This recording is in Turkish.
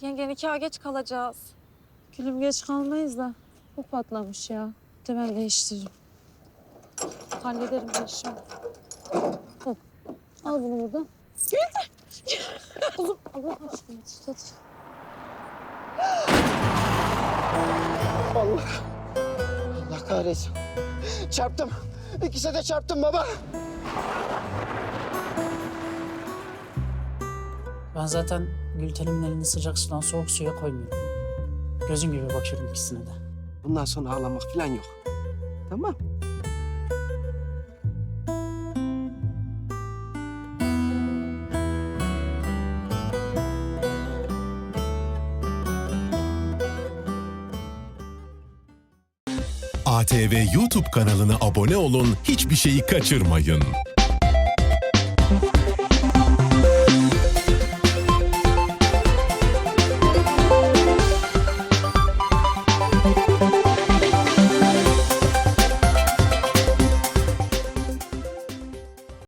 Yenge nikaha geç kalacağız. Gülüm geç kalmayız da. Bu patlamış ya. Temel değiştiririm. Hallederim ben şimdi. Hop. Al bunu buradan. Geldi. Kuzum Allah aşkına tut hadi. Allah. Allah kahretsin. Çarptım. İkisi de çarptım baba. Ben zaten Gülten'imin elini sıcak sudan soğuk suya koymuyorum. Gözüm gibi bakıyorum ikisine de. Bundan sonra ağlamak falan yok. Tamam. ATV YouTube kanalına abone olun, hiçbir şeyi kaçırmayın.